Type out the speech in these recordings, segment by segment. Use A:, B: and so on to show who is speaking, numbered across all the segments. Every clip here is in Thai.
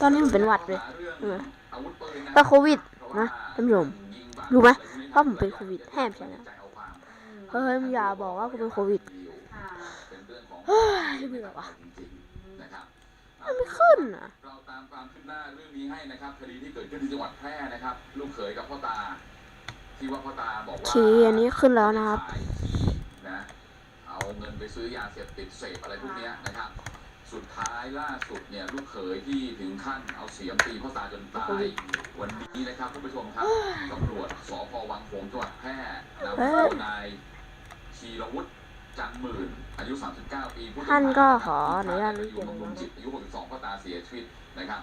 A: ตอนนี้ผมเป็นหวัดเลยเออ
B: อาวุธปืนนะ
A: เป็นโควิดนะท่านผู้ชมรู้ไหมว่าผมเป็นโควิดแหบใช่ไหมเฮ้ยมึงอย่าบอกว่ากูเป็นโควิด
B: เป็นเรื่องของ
A: เฮ้ยเบื่อว่ะ
B: จริงๆนะครับ
A: มันไม่ขึ้นอะ
B: เราตามความคืบหน้าเรื่องนี้ให้นะครับคดีที่เกิดขึ้นที่จังหวัดแพร่นะครับ ลูกเขยกับพ่อตาที่ว่าพ่อตาบอก
A: โอ
B: ว่า
A: เคอันนี้ขึ้นแล้วนะครับ
B: ขายที่นะเอาเงินไปซื้อยาเสพติดเสพอะไรพวกเนี้ยนะครับ สุดท้ายล่าสุดเนี่ยลูกเขยที่ถึงขั้นเอาเสียมตีพ่อตาจนตาย วันนี้นะครับท่านผู้ชมครับตำรวจสพวังหงส์จังหวัดแพร่นำตัวนายชีรวุฒิจันหมื่นอายุ 39 ปีผู้ต้องห
A: ท่านก็ขออนุญาต
B: อา
A: เรี
B: ยุ
A: ยน
B: บำรุงจิตอายุ 62พ่อตาเสียชีวิตนะครับ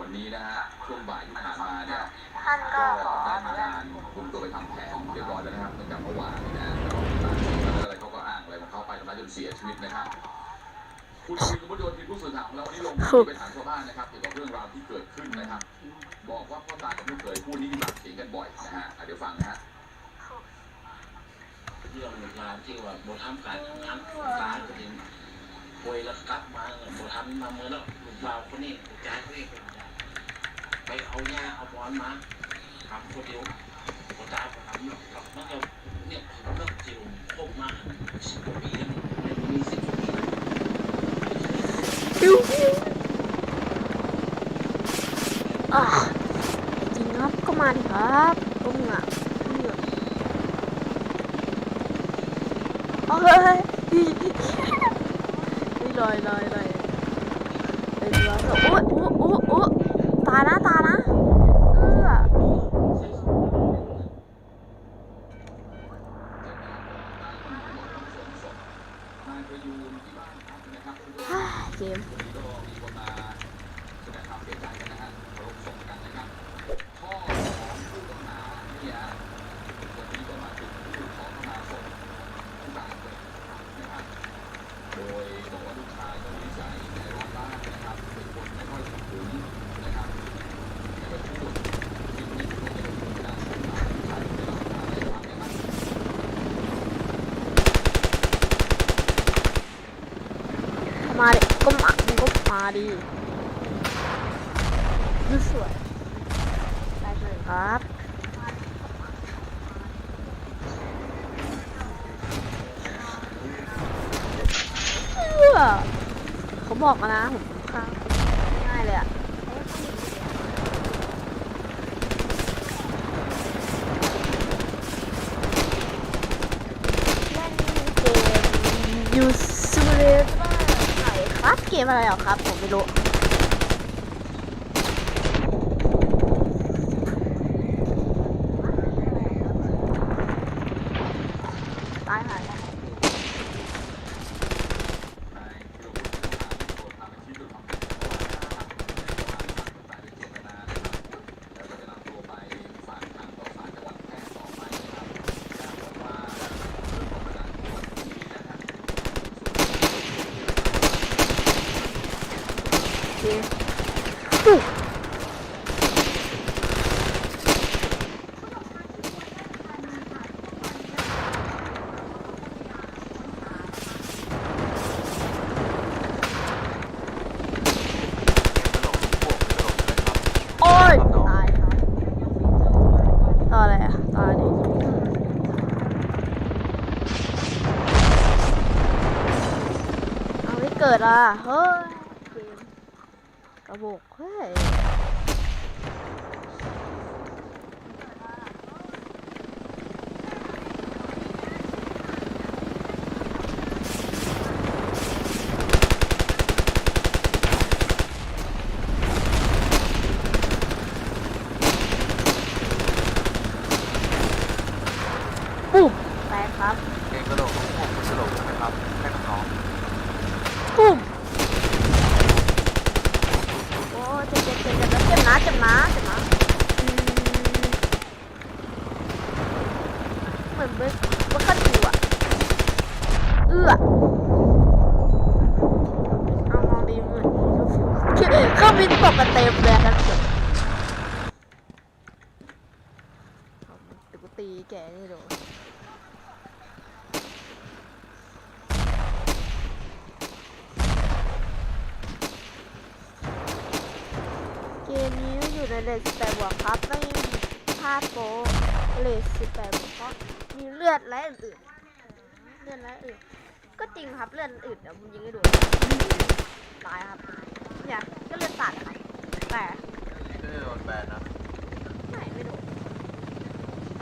B: วันนี้นะฮะช่วงบ่ายที่ผ่านมาเนี่ย
A: ท่าน
B: ก็
A: ก็ขอ
B: ได้
A: อ
B: มี
A: นุญา
B: การ
A: ต
B: คุมตัวไปทำแผนเรียบร้อยแล้วนะครับตั้งแต่เมื่อวานนี้นะแล้วอะไรเขาก็อ้างอะไรของเขาไปทำร้ายจนเสียชีวิตนะครับ คุณชีกุมโยธินผู้สื่อข่าวของเราวันนี้ลงพื้นที่ไปถามชาวบ้านนะครับเกี่ยวกับเรื่องราวที่เกิดขึ้นนะครับ บอกว่าพ่อตากับลูกเขยคู่นี้มีปากเสียงกันบ่อยนะฮะอะเดี๋ยวฟังนะฮะ
C: เรื่องงานที่ว่าบทำการทำงานตายก็ดีป่วยแล้วกลับมาบทำมาเมื่อแล้วลูกบ่าวคนนี้ลูกชายคนนี้ไปเอายาเอาบอลมาทำคนเดียวพอตายก็ทำกับมันก็เนี่ยผมก็จิวพบมาสิบกว่าปีแล้วไม่มีสิบกว่า ปิ้
A: วปิ้วอะจริงครับก็มาดิครับก็เหงอะเหี้ยเอาเฮ้ยนี่ลอยลอยลอยลอยลอยโอ้ยโอ้โอ้โอ้ตานะตานะเออ
B: นายประยูนที่บ้านพักนะครับ
A: ฮ่าเกม
B: วันนี้ก็มีคนมาแสดงความเสียใจกันนะฮะเคารพศพกันนะครับพ่อของผู้ต้องหาเนี่ยวันนี้ก็มาจุดธูปขอขมาศพผู้ตายเลยนะครับ โดยบอกว่าลูกชายก็นิสัยในร้อนบ้านนะครับเป็นคนไม่ค่อยสุขุมนะครับไม่ค่อยพูดสิ่งที่ควรจะพูดนะลูกชายไม่รับอะไรฟังนะครับ
A: มาดิก็มามึงก็มา ดิดูสวยได้เลยครับเฮ้อเขาบอกกันะผมข้างง่ายเลยอะเล่นเกมยูสบ้างไหนครับเก มอะไรหรอครับ ผมไม่รู้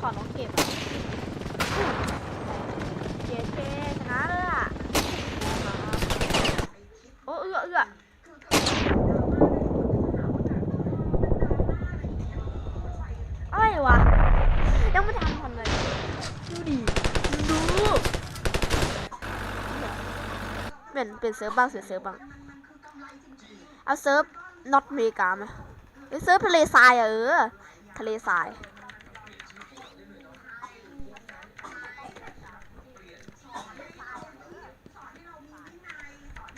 B: ขอน้อง
A: เก็บอะเจ๊เจชนะเลยอะโอ้เอื้อเอื้ออะไรวะยังไม่ทันเลยดูดิดูเปลี่ยนเปลี่ยนเซิร์ฟบ้างเสียเซิร์ฟบ้างเอาเซิร์ฟน็อตเมกาไหมเอ้ยเซิร์ฟทะเลทรายอะเออทะเลทราย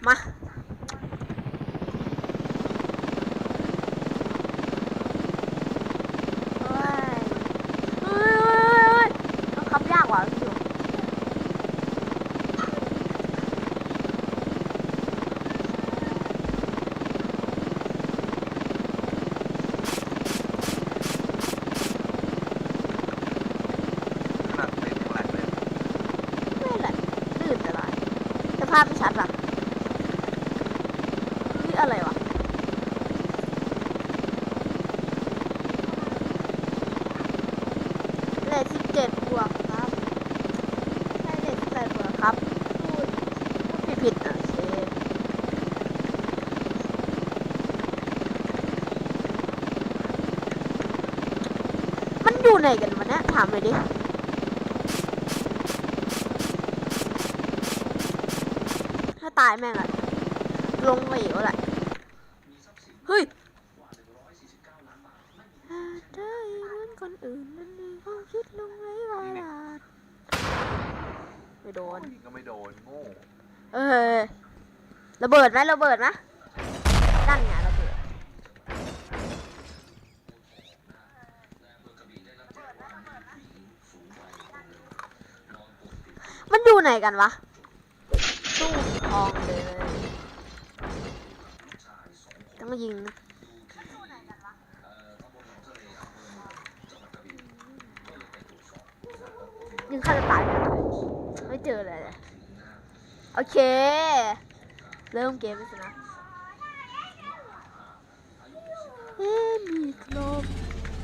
A: มา เฮ้ย เฮ้ยเฮ้ยเฮ้ยเฮ้ยบังคับยากว่ะพี่ดู
D: ขนาดเป็นยังแหลกเลย
A: ไม่แหละลื่นแต่ไรแต่ภาพไม่ชัดอะนี่อะไรวะ เลขสิบเจ็ดบวกครับ ใช่เลขสิบแปดบวกครับ พูดพูดผิดๆอะโอเคมันอยู่ไหนกันวะเนี่ย ถามหน่อยดิถ้าตายแม่งอะลงเหวแหละเฮ้ยเธอเหมือนคนอื่นนั่นเองเขาคิดลงไว้ว่าลาดไม่โดน
D: ยิงก็ไม่โดนโง่
A: เออระเบิดไหมระเบิดไหมนั่นไงระเบิดมัน อยู่ไหนกันวะตู้ทองเลยต้องยิงนะยิงฆ่าจะตายเลยไม่เจอเลยโอเค เริ่มเกมแล้วสินะเฮ้มีกลม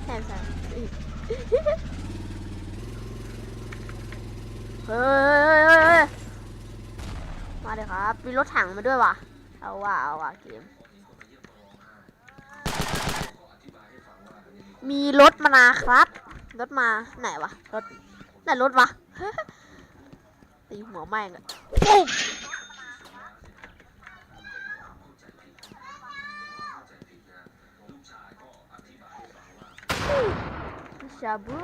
A: แถมใส่อีก เฮ้ยมาเลยครับมีรถถังมาด้วยว่ะ เอาว่ะเอาว่ะเกม มีรถมานะครับ รถมาไหนวะ รถไหนรถวะตีหัวแม่งอะปุ๊บชาบู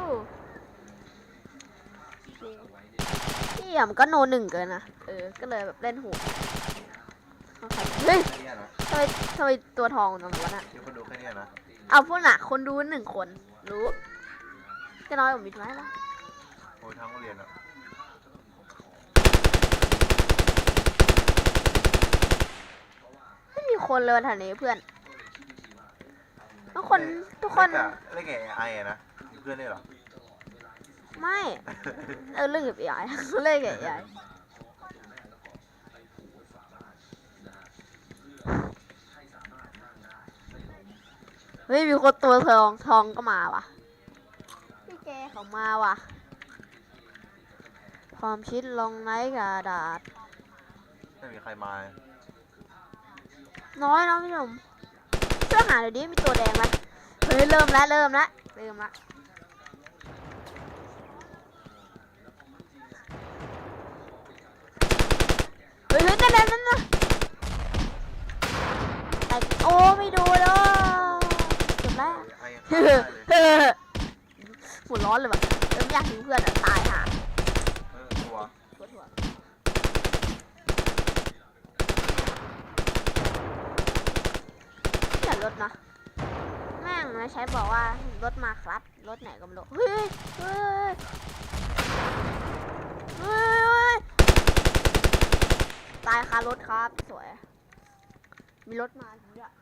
A: พี่อะมันก็โนหนึ่งเกินนะเออ ก็เลยแบบเล่นหูเอาใครเฮ้ย
D: แค่เนี้ยนะ
A: ทำไมทำไมตัวทองตรงนั้นอะ
D: มีคนดูแค่เนี้ยนะ
A: เอาพวกน่ะ คนดูหนึ่งคน รู้จะน้อยกว่ามิดไหมล่ะ
D: โอ้ยทั้งโรงเรียนอะ
A: ไม่มีคนเลยวันแถวนี้เพื่อน ทุกคนทุกคน
D: เล่นกับเล่นกับไอ้อะนะมีเพื่อนได้วยเหรอ
A: ไม่เออเรื่องกับยายเรื่องกับยายเฮ้ยมีคนตัวทองทองก็มาว่ะพี่แกเขามาว่ะพร้อมชิดลงในกระดาษ
D: ไม่มีใครมา
A: น้อยนะพี่หนุ่มช่วยหาหน่อยดิมีตัวแดงไหมเฮ้ยเริ่มแล้วเริ่มแล้วเริ่มละเฮ้ยเฮ้ย นั่นนั่นนั่นนะแต่โอ้ไม่ดูแล้วจบแล้ว
D: ไอ้ยัง
A: เฮ้
D: ฆ่าได้เลย
A: ยหัวร้อนเลยแบบเริ่มอยากทิ้งเพื่อนอะตายห่า
D: เออตัว
A: หัวเขียนรถนะแม่งนะใช้บอกว่ารถมาครับ รถไหนก็ไม่รู้เฮ้ยเฮ้ยเฮ้ย ตายคารถครับ สวย มีรถมาจริงด้วย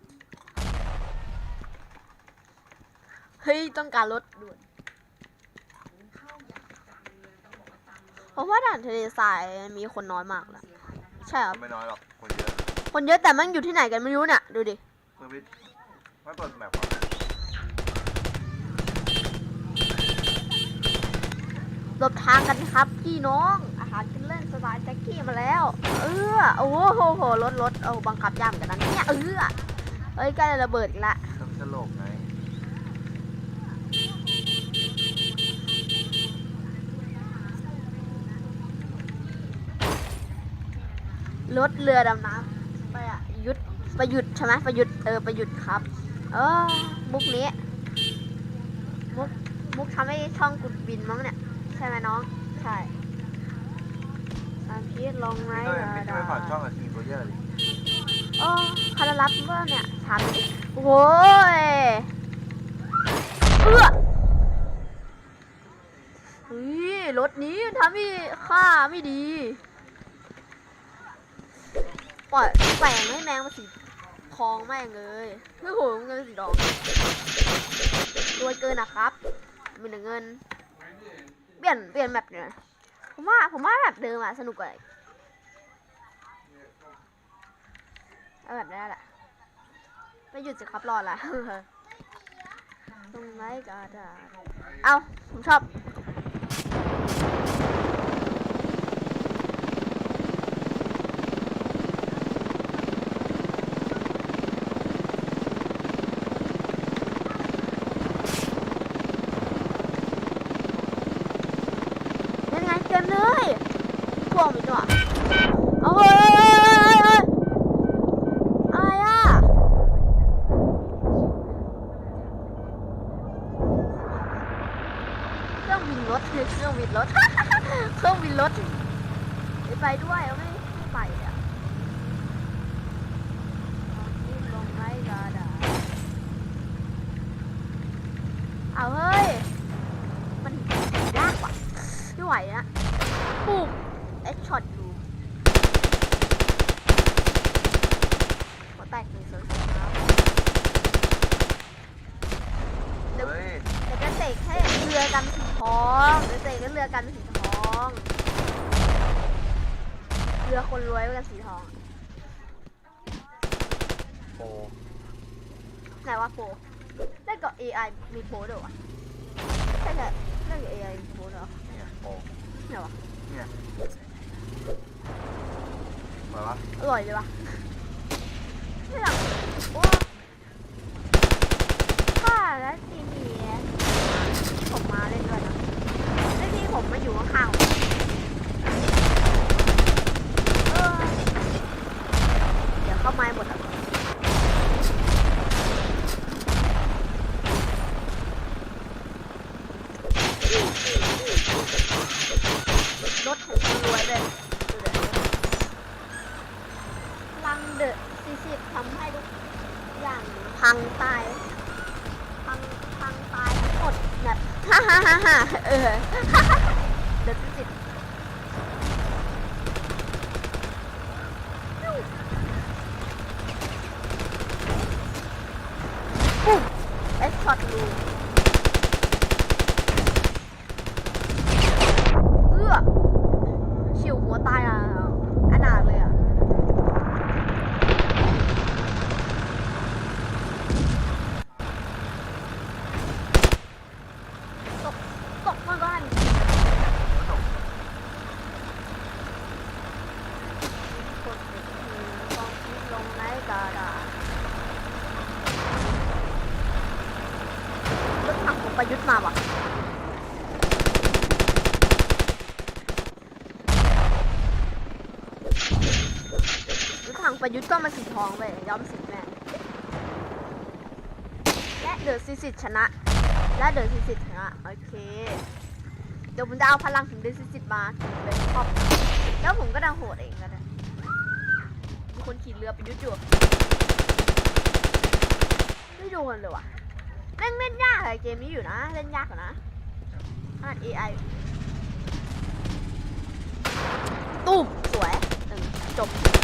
A: เฮ้ย ต้องการรถด่วนเพราะว่าด่านทะเลทรายมีคนน้อยมากแล้วใช่ครับ
D: ไม่น้อยหรอก คนเยอะ
A: คนเยอะแต่มันอยู่ที่ไหนกันไม่รู้เนี่ย ดูดิ
D: เพื่อนไม่ไม่เปิดแมปอะ
A: หลบทางกันนะครับพี่น้อง อาหารกินเล่นสไตล์แจ็คกี้มาแล้ว เออโอ้โหโหโหรถรถเอาบังคับยากเหมือนกันนะเนี่ยเออเอ้ยใกล้จะระเบิดอีกละ
D: ต้องตลกไง
A: รถเรือดำน้ำไปอะยุดประยุทธ์ใช่ไหมประยุทธ์เออประยุทธ์ครับ เออมุกนี้มุกมุกทำให้ช่องกุดบินมั้งเนี่ย ใช่ไหมน้อง ใช่ ตามพีลงไหม
D: พี่ก็
A: ดา
D: พี่ก็
A: ดา
D: ไม่ผ่านช่องกับทีมตัวเยอะดิ
A: โอ้คาราลับเมื่อเนี่ยถามดิโอ้ยเออเฮ้ยรถนี้ทำให้ค่าไม่ดี ปล่อยแปลงให้แมงมาสีทองแม่งเลยเฮ้ยโหมันเป็นสีทองรวยเกินนะครับมีแต่เงิน เปลี่ยนเปลี่ยนแบบเนี่ย ผมว่าผมว่าแบบเดิมอะสนุกกว่าเอาแบบนี้แหละไปหยุดสิครับรอละตรงไหนก็ได้เอาผมชอบ ยังไงเต็มเลย พวงมิ เอ็กช็อตดูหัวแตกหนึ่งสองสามเดี๋ยว
D: เฮ้ย
A: เดี๋ยวจะเสกให้เรือกันสีทองเดี๋ยวเสกให้เรือกันสีทอง เรือคนรวยไว้กันสีทอง
D: โอ้
A: ไหนวะโปรได้กับ AI มีโปรด้วยวะใช่ใช่ได้กับ AI มีโปรด้วยวะ
D: เนี่ยโอ้
A: ไหนวะ
D: เนี่ย มวะ
A: อร่อยเลยวะไม่หรอกโอ้ข้าและทีมีผมมาเล่นด้วยนะแล้วที่ผมมาอยู่ข้างๆผมเออเดี๋ยวเข้าไม้หมดแล้วรถของคนรวยเลยดู เดี๋ยวพลังเดอะซีซีทำให้ทุกอย่างพังตายพังพังตายทั้งหมดแบบฮ่าฮ่าฮ่าฮ่าเออเดอะซีซีปุ๊บเอ็กช็อตลูเอื้อฉิวหัวตายอะอนาถเลยอะ ตกตกมาบ้านกดติดมือกองคิดลงในกระดาษรถถังของ ประยุทธ์มาว่ะรถถังประยุทธ์ก็มาสีทองไปย้อมสีแม่งและเดอะซิสิตชนะ และเดินสิสิทธิ์นะ โอเค เดี๋ยวผมจะเอาพลังถึงเดินสิสิทธิ์มาเลยครอบแล้วผมก็ดังโหดเองก็ได้มีคนขี่เรือไปยุดอยู่ไม่โดนเลยว่ะ เล่นเล่นยากเลยเกมนี้อยู่นะ เล่นยากกว่านะขนาด AI ตุ้มสวยหนึ่งจบ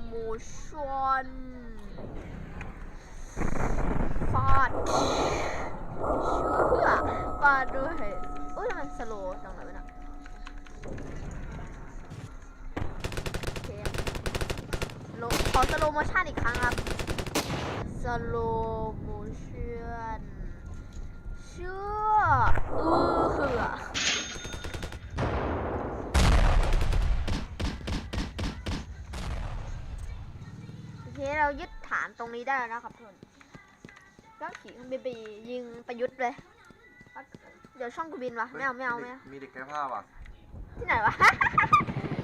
A: โมชั่นฟาดเชื่อฟาดด้วยอุ้ยทำไมสโลว์ตรงลยนะน่ะลขอสโลโมชั่นอีกครั้งครับสโลโมชั่นเชื่อเออเหือ คเรายึดฐานตรงนี้ได้แล้วนะครับทุกคนก็ขี่เครื่อไปยิงประยุทธ์เลย เดี๋ยวช่องกูบินวะไม่เอาไม่เอาไม่เอา
D: มีเด็กแก้ผ้าวะ
A: ที่ไหนวะ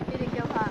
A: มีเด็กแก้ผ้า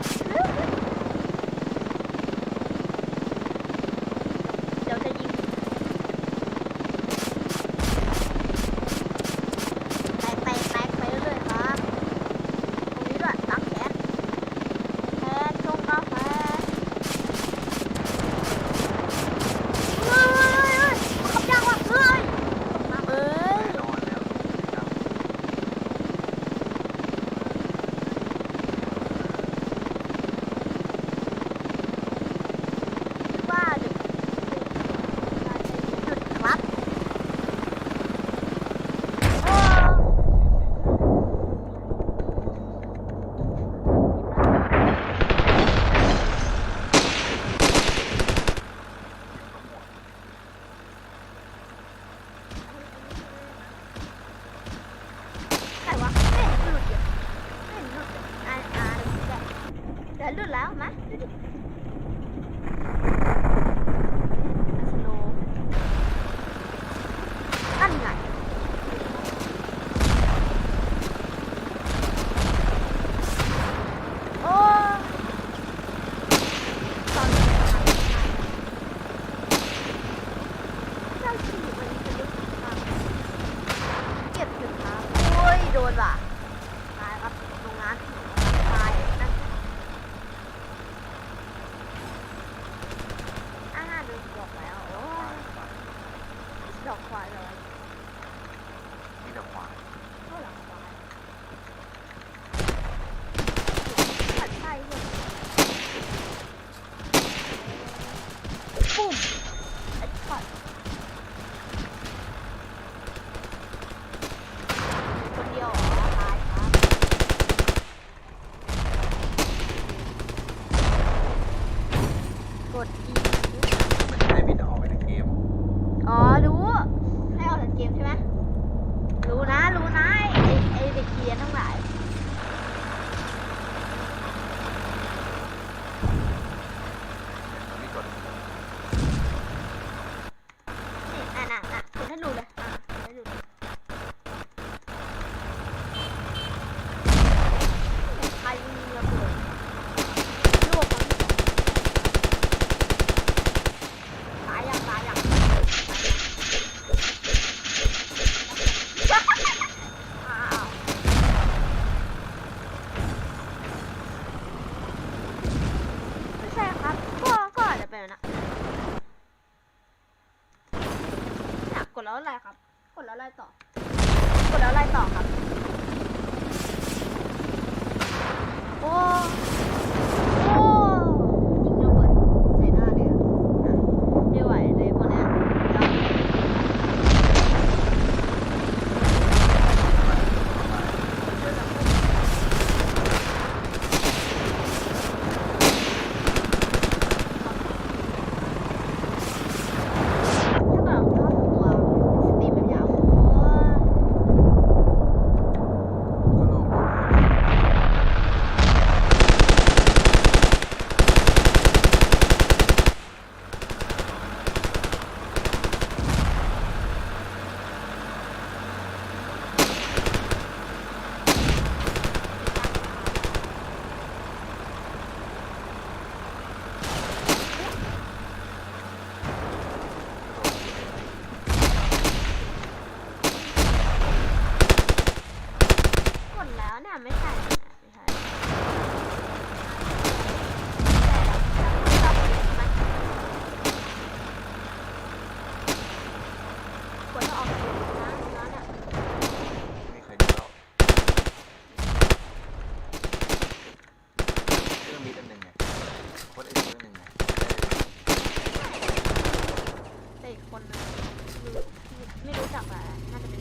A: กว่า
D: น่า
A: จะเป็น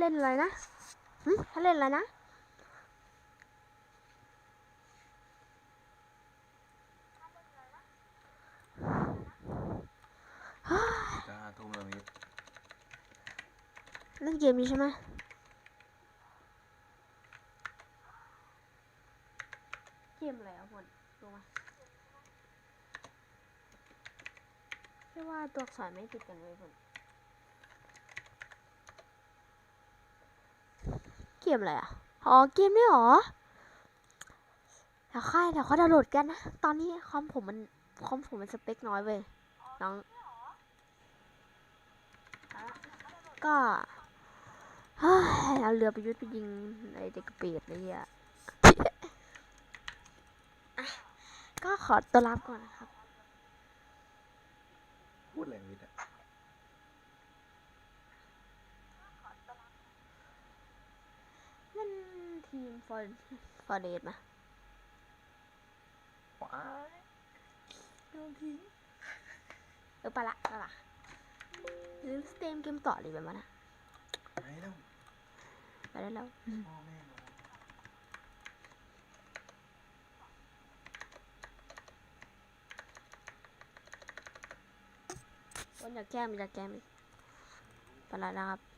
A: เล่นอะไรนะหึถ้าเล่นอะไรนะ
D: จะห้าทุ่มแล้วมิด
A: เล่นเกมนี้ใช่ไหมเกมอะไรอะพนรู้ไหมเรียกว่าตัวอักษรไม่ติดกันเลยพน เกมอะไรอะ อ๋อ เกมนี่หรอเดี๋ยวค่ายเดี๋ยวเขาดาวน์โหลดกันนะ ตอนนี้คอมผมมันคอมผมมันสเปคน้อยเว้ยน้อง ก็เอาเรือไปยุทธไปยิงไอเด็กเปรตเลยอะก็ขอตัวลาไปก่อนนะครับ
D: พูดอะไรมิดอะ
A: เล่น ทีมฟอร์ฟอร์เดทมา
D: ว้ายโดนทิ้ง
A: เออไปละไปละหรือสเตมเกมต่อเลยแบบนั้นนะ
D: ไปแล้ว
A: ไปได้แล้ว
D: พ่อแม่นอน
A: คนอยากแก้มอยากแก้มอีกไปละนะครับ